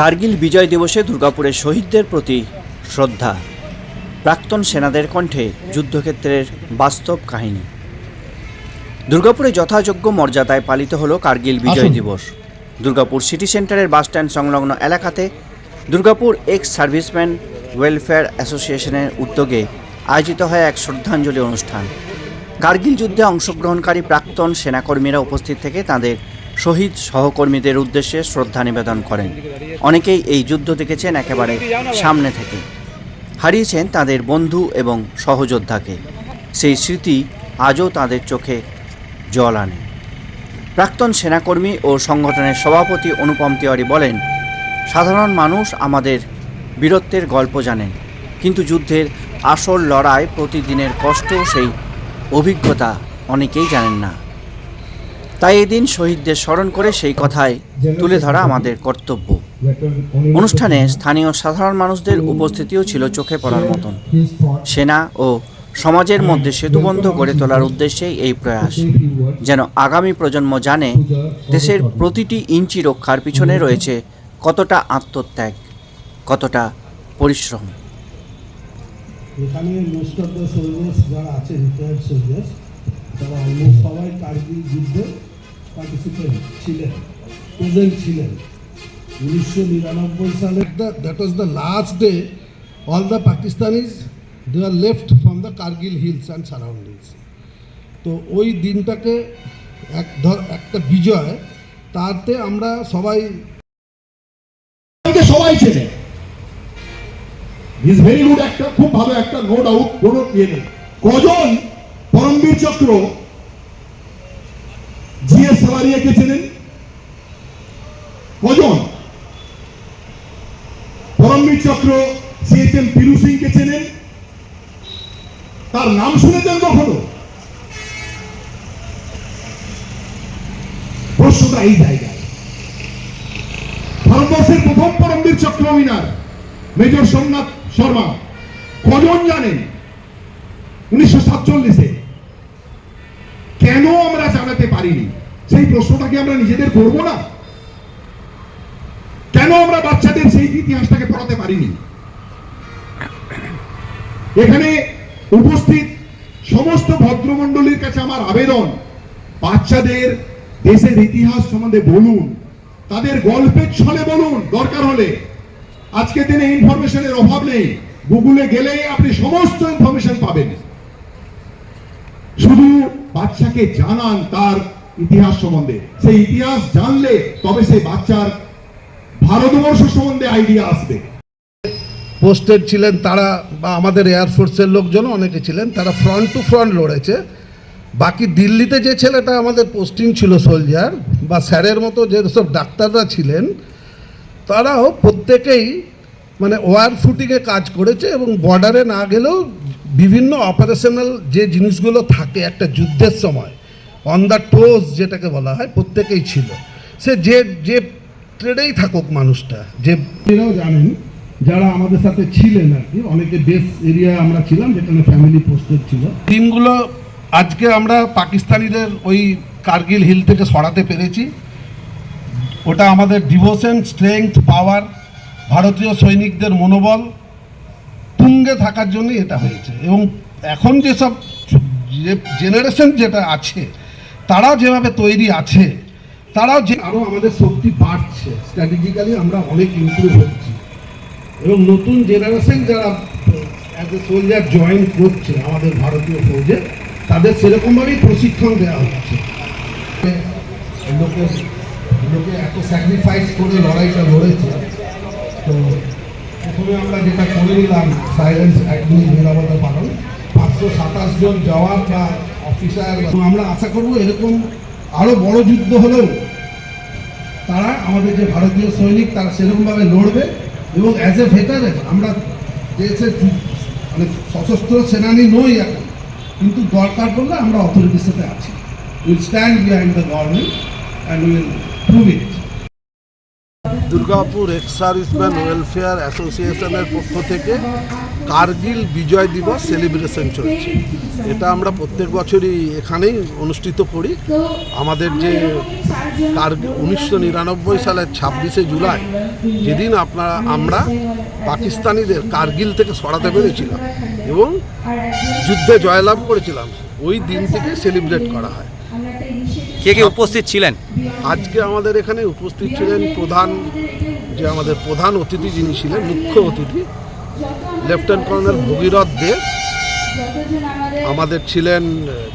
কার্গিল বিজয় দিবসে দুর্গাপুরের শহীদদের প্রতি শ্রদ্ধা। প্রাক্তন সেনাদের কণ্ঠে যুদ্ধক্ষেত্রের বাস্তব কাহিনী। দুর্গাপুরে যথাযোগ্য মর্যাদায় পালিত হলো কার্গিল বিজয় দিবস। দুর্গাপুর সিটি সেন্টারের বাসস্ট্যান্ড সংলগ্ন এলাকাতে দুর্গাপুর এক্স সার্ভিসম্যান ওয়েলফেয়ার অ্যাসোসিয়েশনের উদ্যোগে আয়োজিত হয় এক শ্রদ্ধাঞ্জলি অনুষ্ঠান। কার্গিল যুদ্ধে অংশগ্রহণকারী প্রাক্তন সেনাকর্মীরা উপস্থিত থেকে তাদের শহীদ সহকর্মীদের উদ্দেশ্যে শ্রদ্ধা নিবেদন করেন। অনেকেই এই যুদ্ধ দেখেছেন একেবারে সামনে থেকে। হারিয়েছেন তাদের বন্ধু এবং সহযোদ্ধাকে। সেই স্মৃতি আজও তাদের চোখে জল আনে। প্রাক্তন সেনাকর্মী ও সংগঠনের সভাপতি অনুপম তিওয়ারি বলেন, সাধারণ মানুষ আমাদের বীরত্বের গল্প জানেন, কিন্তু যুদ্ধের আসল লড়াই প্রতিদিনের কষ্ট সেই অভিজ্ঞতা অনেকেই জানেন না। তাই এদিন শহীদদের স্মরণ করে সেই কথাই তুলে ধরা আমাদের কর্তব্য। অনুষ্ঠানে স্থানীয় সাধারণ মানুষদের উপস্থিতিও ছিল চোখে পড়ার মতন। সেনা ও সমাজের মধ্যে সেতুবন্ধ গড়ে তোলার উদ্দেশ্যেই এই প্রয়াস। যেন আগামী প্রজন্ম জানে দেশের প্রতিটি ইঞ্চি রক্ষার পিছনে রয়েছে কতটা আত্মত্যাগ, কতটা পরিশ্রম। তারা অলমোস্ট সবাই কার্গিল যুদ্ধে পার্টিসিপেন্ট ছিলেন প্রেজেন্ট ছিলেন উনিশশো নিরানব্বই সালে। That was the last day all the Pakistanis they are left from the Kargil hills and surroundings তো ওই দিনটাকে এক ধর একটা বিজয় তাতে আমরা সবাই সবাই চেনে। ইজ ভেরি গুড একটা খুব ভালো একটা নো ডাউট কোনো ইয়ে নেই। কজন পরমবীর চক্র জিএস সালারিয়াকে চেনেন? কজন? পরমবীর চক্র সিএচএম পিরু সিংকে চেনেন? তার নাম শুনেছেন কখনো? প্রশ্নটা এই জায়গায়। ভারতবর্ষের প্রথম পরমবীর চক্র উইনার মেজর সোমনাথ শর্মা। কজন জানেন? উনিশশো সাতচল্লিশে। কেন আমরা জানাতে পারিনি? সেই প্রশ্নটাকে আমরা নিজেদের করব না? কেন আমরা বাচ্চাদের সেই ইতিহাসটাকে পড়াতে পারিনি? এখানে উপস্থিত সমস্ত ভদ্রমণ্ডলীর কাছে আমার আবেদন, বাচ্চাদের দেশের ইতিহাস সম্বন্ধে বলুন, তাদের গল্পের ছলে বলুন, দরকার হলে। আজকে দিনে ইনফরমেশনের অভাব নেই। গুগলে গেলেই আপনি সমস্ত ইনফরমেশন পাবেন। শুধু বাচ্চাকে জানান তার ইতিহাস সম্বন্ধে। সেই ইতিহাস জানলে তবে সেই বাচ্চার ভারতবর্ষ সম্বন্ধে আইডিয়া আসবে। পোস্টেড ছিলেন তারা বা আমাদের এয়ারফোর্সের লোকজনও অনেকে ছিলেন, তারা ফ্রন্ট টু ফ্রন্ট লড়েছে। বাকি দিল্লিতে যে ছেলেটা আমাদের পোস্টিং ছিল সোলজার বা স্যারের মতো যেসব ডাক্তাররা ছিলেন, তারাও প্রত্যেকেই মানে ওয়ার ফুটিংয়ে কাজ করেছে এবং বর্ডারে না গেলেও বিভিন্ন অপারেশনাল যে জিনিসগুলো থাকে একটা যুদ্ধের সময় অন দ্য টোজ যেটাকে বলা হয় প্রত্যেকেই ছিল। সে যে যে ট্রেডেই থাকুক মানুষটা যে এরাও জানেন যারা আমাদের সাথে ছিলেন আর কি অনেকে বেস এরিয়া আমরা ছিলাম যেখানে ফ্যামিলি পোস্টেড ছিল। টিমগুলো আজকে আমরা পাকিস্তানিদের ওই কার্গিল হিল থেকে সরাতে পেরেছি। ওটা আমাদের ডিভোশন স্ট্রেংথ পাওয়ার ভারতীয় সৈনিকদের মনোবল তুঙ্গে থাকার জন্য এটা হয়েছে। এবং এখন যেসব যে জেনারেশন যেটা আছে, তারা যেভাবে তৈরি আছে, তারাও যে আরও আমাদের শক্তি বাড়ছে স্ট্র্যাটেজিক্যালি আমরা অনেক ইম্প্রুভ হচ্ছি। এবং নতুন জেনারেশন যারা অ্যাজ এ সোলজার জয়েন করছে আমাদের ভারতীয় ফৌজে, তাদের সেরকমভাবেই প্রশিক্ষণ দেওয়া হচ্ছে। লোকে লোকে এত স্যাক্রিফাইস করে লড়াইটা লড়েছে, তো প্রথমে আমরা যেটা করে নিলাম সাইলেন্স এক মিনিট নিরাপত্তা পালন। পাঁচশো সাতাশ জন জওয়ান বা অফিসার আমরা আশা করব এরকম আরও বড় যুদ্ধ হলেও তারা আমাদের যে ভারতীয় সৈনিক, তারা সেরকমভাবে লড়বে এবং অ্যাজ এ ভেটারেন আমরা দেশের মানে সশস্ত্র সেনানি নই এখন, কিন্তু দরকার পড়লে আমরা অথরিটির সাথে আছি। Will stand behind the government and will prove it Durgapur ex serviceman welfare অ্যাসোসিয়েশনের পক্ষ থেকে কার্গিল বিজয় দিবস সেলিব্রেশন চলছে। এটা আমরা প্রত্যেক বছরই এখানেই অনুষ্ঠিত করি। আমাদের যে কার্গিল উনিশশো নিরানব্বই সালের ছাব্বিশে জুলাই, যেদিন আপনারা, আমরা পাকিস্তানিদের কার্গিল থেকে সরাতে পেরেছিলাম এবং যুদ্ধে জয়লাভ করেছিলাম, ওই দিন থেকে সেলিব্রেট করা হয়। কে কে উপস্থিত ছিলেন? আজকে আমাদের এখানে উপস্থিত ছিলেন প্রধান, যে আমাদের প্রধান অতিথি যিনি ছিলেন, মুখ্য অতিথি লেফটেন্যান্ট কর্নেল ভগীরথ দে। আমাদের ছিলেন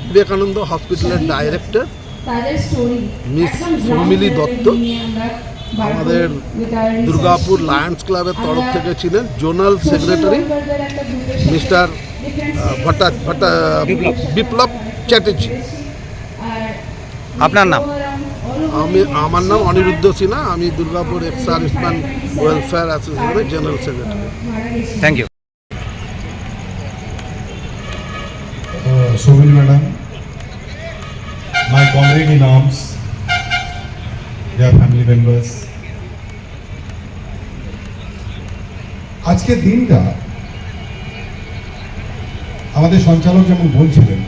বিবেকানন্দ হসপিটালের ডাইরেক্টর মিস সৌমিলি দত্ত। আমাদের দুর্গাপুর লায়ন্স ক্লাবের তরফ থেকে ছিলেন zonal secretary mister Bhatta Bhatta, Biplab Chatterjee. আপনার নাম? আমি আমার নাম অনিরুদ্ধ সিনহা আমি দুর্গাপুর এক্স সার্ভিসম্যান ওয়েলফেয়ার অ্যাসোসিয়েশনের general secretary. Thank you uh, Sohil madam, my comrade in arms, their family members. আজকের দিনটা আমাদের সঞ্চালক যেমন বলছিলেন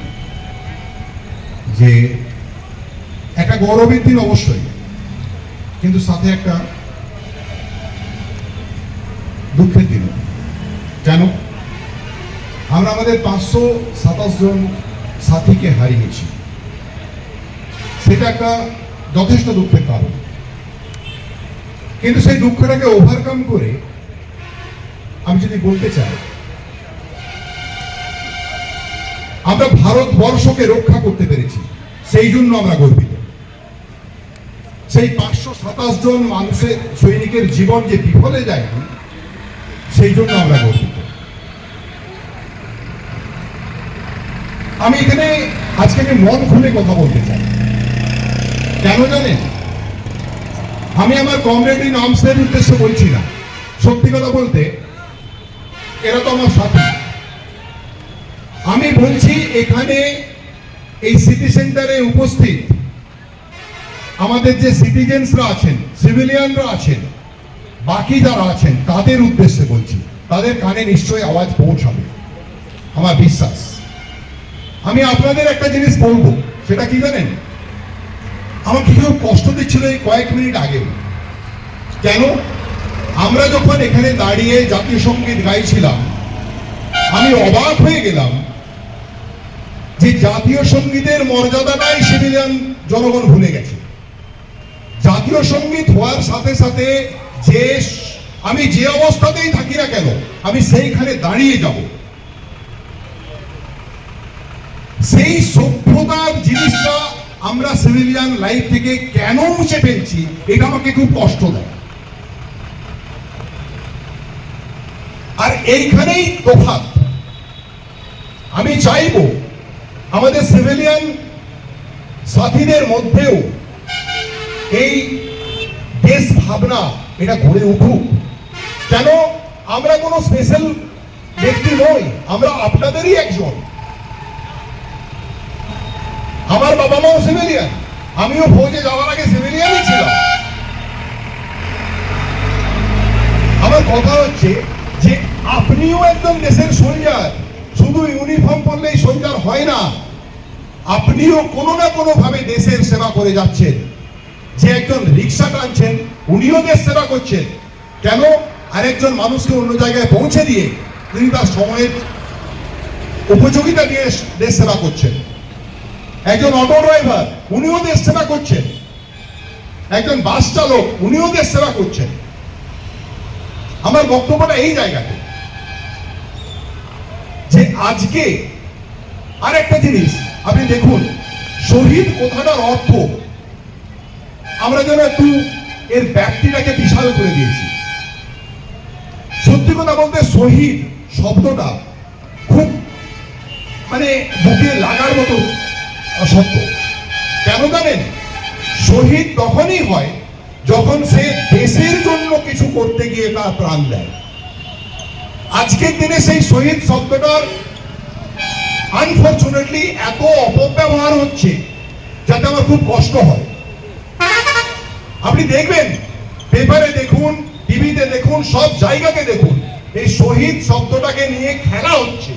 যে একটা গৌরবের দিন অবশ্যই। কিন্তু সাথে একটা দুঃখের দিন কেন? আমরা আমাদের পাঁচশো সাতাশ জন সাথীকে হারিয়েছি। সেটা একটা যথেষ্ট দুঃখের কারণ। কিন্তু সেই দুঃখটাকে ওভারকাম করে আমি যদি বলতে চাই, আমরা ভারতবর্ষকে রক্ষা করতে পেরেছি। সেই জন্য আমরা গর্বিত। সেই পাঁচশো সাতাশ জন মানুষের সৈনিকের জীবন যে বিফলে যায়নি, সেই জন্য আমরা গর্বিত। আমি এখানে, আজকে আমি মন খুলে কথা বলতে চাই। কেন জানেন? আমি আমার কমরেড ইন আর্মসের উদ্দেশ্যে বলছি না। সত্যি কথা বলতে, এরা তো আমার সাথী। আমি বলছি, এখানে এই সিটি সেন্টারে উপস্থিত আমাদের যে সিটিজেন্সরা আছেন সিভিলিয়ানরা আছেন, বাকি যারা আছেন, তাদের উদ্দেশ্যে বলছি, তাদের কানে নিশ্চয়ই আওয়াজ পৌঁছাবে। আমার বিশ্বাস। আমি আপনাদের একটা জিনিস বলব, সেটা কি জানেন? আমাকে কেউ কষ্ট দিচ্ছিল এই কয়েক মিনিট আগেও। কেন? আমরা যখন এখানে দাঁড়িয়ে জাতীয় সংগীত গাইছিলাম, আমি অবাক হয়ে গেলাম যে জাতীয় সঙ্গীতের মর্যাদাটাই সিভিলিয়ান জনগণ ভুলে গেছে। জাতীয় সংগীত হওয়ার সাথে সাথে যে আমি যে অবস্থাতেই থাকি না কেন, আমি সেইখানে দাঁড়িয়ে যাব। সেই সভ্যতার জিনিসটা আমরা সিভিলিয়ান লাইফ থেকে কেন মুছে ফেলছি, এটা আমাকে খুব কষ্ট দেয়। আর এইখানেই তফাৎ। আমি চাইব আমাদের সিভিলিয়ান সাথীদের মধ্যেও এই দেশ ভাবনা এটা গড়ে উঠুক। কেন? আমরা কোনো স্পেশাল ব্যক্তি নই, আমরা আপনাদেরই একজন। আমার বাবা মাও সিভিলিয়ান আমিও ফৌজে যাওয়ার আগে সিভিলিয়ানই ছিলাম। আমার কথা হচ্ছে যে, আপনিও একদম দেশের সোলজার শুধু ইউনিফর্ম পরলেই সোলজার হয় না, আপনিও কোনো না কোনো ভাবে দেশের সেবা করে যাচ্ছেন। যে একজন রিক্সা টানছেন, উনিও দেশ সেবা করছেন। কেন? আরেকজন মানুষকে অন্য জায়গায় পৌঁছে দিয়ে তিনি তার সময়ের উপযোগিতা দিয়ে দেশ সেবা করছেন। একজন অটো ড্রাইভার, উনিও দেশ সেবা করছেন। একজন বাস চালক, উনিও দেশ সেবা করছেন। আমার বক্তব্যটা এই জায়গাতে। যে আজকে আর একটা জিনিস, আপনি দেখুন, শহীদ কথাটার অর্থ? আমরা যেন একটু এর ব্যক্তিটাকে বিশাল করে দিয়েছি। সত্যি কথা বলতে শহীদ শব্দটা খুব মানে বুকে লাগার মতো সত্য কেন জানেন? শহীদ তখনই হয় যখন সে দেশের জন্য কিছু করতে গিয়ে তার প্রাণ দেয়। আজকের দিনে সেই শহীদ শব্দটার আনফর্চুনেটলি এত অপব্যবহার হচ্ছে যাতে আমার খুব কষ্ট হয়। আপনি দেখবেন, পেপারে দেখুন, টিভিতে দেখুন, সব জায়গাতে দেখুন, এই শহীদ শব্দটাকে নিয়ে খেলা হচ্ছে।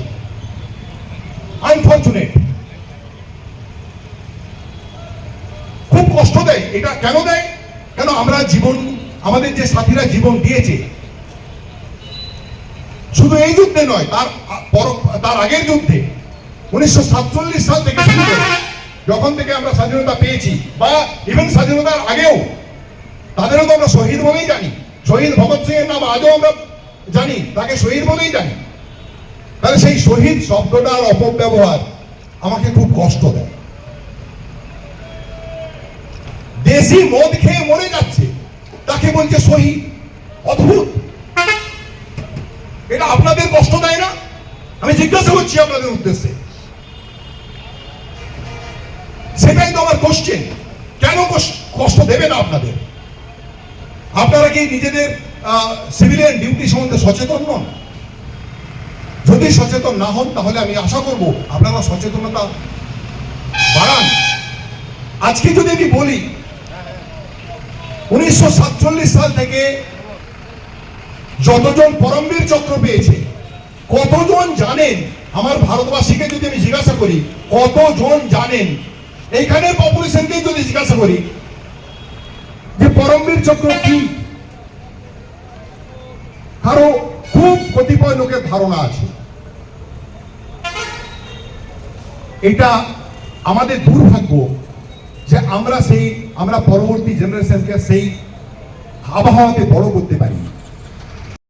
আনফর্চুনেট খুব কষ্ট দেয়। এটা কেন দেয়? কেন আমরা জীবন, আমাদের যে সাথীরা জীবন দিয়েছে, শুধু এই যুদ্ধে নয়, তার তার আগের যুদ্ধে, উনিশশো সাতচল্লিশ সাল থেকে যখন থেকে আমরা স্বাধীনতা পেয়েছি, বা ইভেন স্বাধীনতার আগেও তাদেরও তো আমরা শহীদ বলেই জানি। শহীদ ভগৎ সিং এর নাম আজও আমরা জানি, তাকে শহীদ বলেই জানি। তাহলে সেই শহীদ শব্দটার অপব্যবহার আমাকে খুব কষ্ট দেয়। দেশি মদ খেয়ে মরে যাচ্ছে, তাকে বলছে শহীদ। অদ্ভুত। এটা আপনাদের কষ্ট দেয় না? আমি জিজ্ঞাসা করছি আপনাদের উদ্দেশ্যে। সেটাই তো আমার কোশ্চেন কেন কষ- কষ্ট দেবে না আপনাদের? আপনারা কি নিজেদের সিভিলিয়ান ডিউটি সম্বন্ধে সচেতন নন? যদি সচেতন না হন, তাহলে আমি আশা করব আপনারা সচেতনতা বাড়ান। আজকে যদি আমি বলি, উনিশশো সাতচল্লিশ সাল থেকে যতজন পরমবীর চক্র পেয়েছে, কতজন জানেন, আমার ভারতবাসীকে যদি আমি জিজ্ঞাসা করি, কতজন জানেন? এইখানের পপুলেশনকে যদি জিজ্ঞাসা করি পরমবীর চক্র কি? কারও খুব কতিপয় লোকের ধারণা আছে। এটা আমাদের দুর্ভাগ্য যে আমরা সেই, আমরা পরবর্তী জেনারেশনকে সেই আবহাওয়াতে বড় করতে পারি।